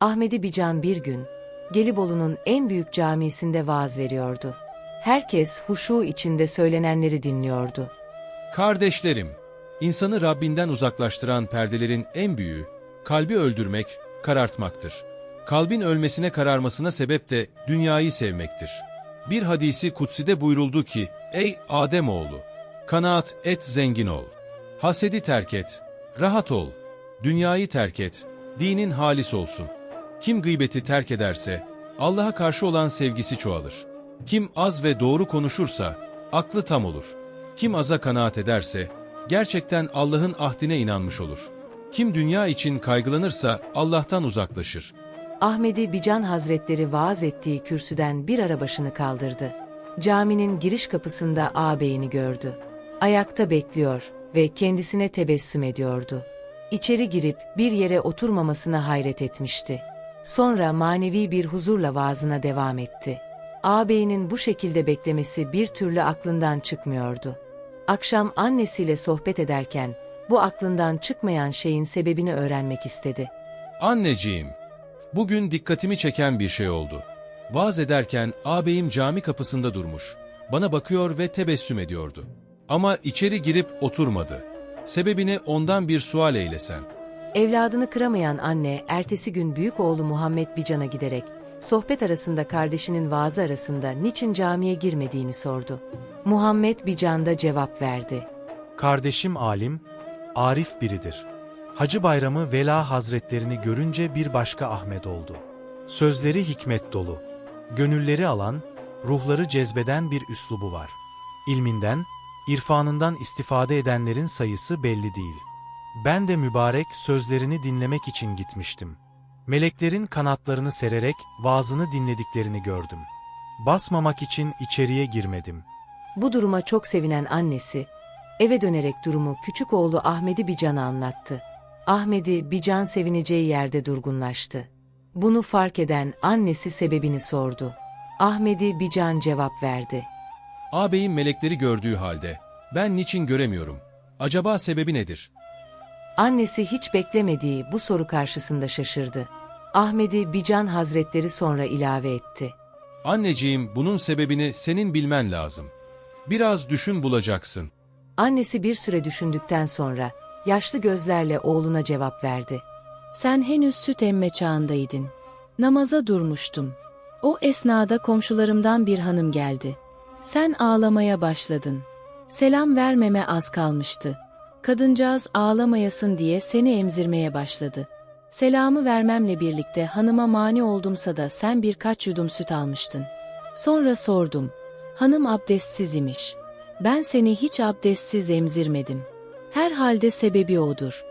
Ahmedi Bican bir gün, Gelibolu'nun en büyük camisinde vaaz veriyordu. Herkes huşu içinde söylenenleri dinliyordu. Kardeşlerim, insanı Rabbinden uzaklaştıran perdelerin en büyüğü, kalbi öldürmek, karartmaktır. Kalbin ölmesine kararmasına sebep de dünyayı sevmektir. Bir hadisi kutside buyuruldu ki, Ey Ademoğlu! Kanaat et zengin ol. Hasedi terk et, rahat ol. Dünyayı terk et, dinin halis olsun. Kim gıybeti terk ederse, Allah'a karşı olan sevgisi çoğalır. Kim az ve doğru konuşursa, aklı tam olur. Kim aza kanaat ederse, gerçekten Allah'ın ahdine inanmış olur. Kim dünya için kaygılanırsa Allah'tan uzaklaşır. Ahmedi Bican Hazretleri vaaz ettiği kürsüden bir ara başını kaldırdı. Caminin giriş kapısında ağabeyini gördü. Ayakta bekliyor ve kendisine tebessüm ediyordu. İçeri girip bir yere oturmamasına hayret etmişti. Sonra manevi bir huzurla vaazına devam etti. Ağabeyinin bu şekilde beklemesi bir türlü aklından çıkmıyordu. Akşam annesiyle sohbet ederken bu aklından çıkmayan şeyin sebebini öğrenmek istedi. Anneciğim, bugün dikkatimi çeken bir şey oldu. Vaaz ederken ağabeyim cami kapısında durmuş. Bana bakıyor ve tebessüm ediyordu. Ama içeri girip oturmadı. Sebebini ondan bir sual eylesen. Evladını kıramayan anne ertesi gün büyük oğlu Muhammed Bican'a giderek sohbet arasında kardeşinin vaazı arasında niçin camiye girmediğini sordu. Muhammed Bican da cevap verdi. Kardeşim alim, arif biridir. Hacı Bayramı Vela Hazretlerini görünce bir başka Ahmet oldu. Sözleri hikmet dolu. Gönülleri alan, ruhları cezbeden bir üslubu var. İlminden, irfanından istifade edenlerin sayısı belli değil. Ben de mübarek sözlerini dinlemek için gitmiştim. Meleklerin kanatlarını sererek vaazını dinlediklerini gördüm. Basmamak için içeriye girmedim. Bu duruma çok sevinen annesi, eve dönerek durumu küçük oğlu Ahmedi Bican'a anlattı. Ahmedi Bican sevineceği yerde durgunlaştı. Bunu fark eden annesi sebebini sordu. Ahmedi Bican cevap verdi. Ağabeyim melekleri gördüğü halde, ben niçin göremiyorum? Acaba sebebi nedir? Annesi hiç beklemediği bu soru karşısında şaşırdı. Ahmedi Bican Hazretleri sonra ilave etti. Anneciğim, bunun sebebini senin bilmen lazım. Biraz düşün bulacaksın. Annesi bir süre düşündükten sonra yaşlı gözlerle oğluna cevap verdi. Sen henüz süt emme çağındaydın. Namaza durmuştum. O esnada komşularımdan bir hanım geldi. Sen ağlamaya başladın. Selam vermeme az kalmıştı. Kadıncağız ağlamayasın diye seni emzirmeye başladı. Selamı vermemle birlikte hanıma mani oldumsa da sen birkaç yudum süt almıştın. Sonra sordum. Hanım abdestsiz imiş. Ben seni hiç abdestsiz emzirmedim. Herhalde sebebi odur.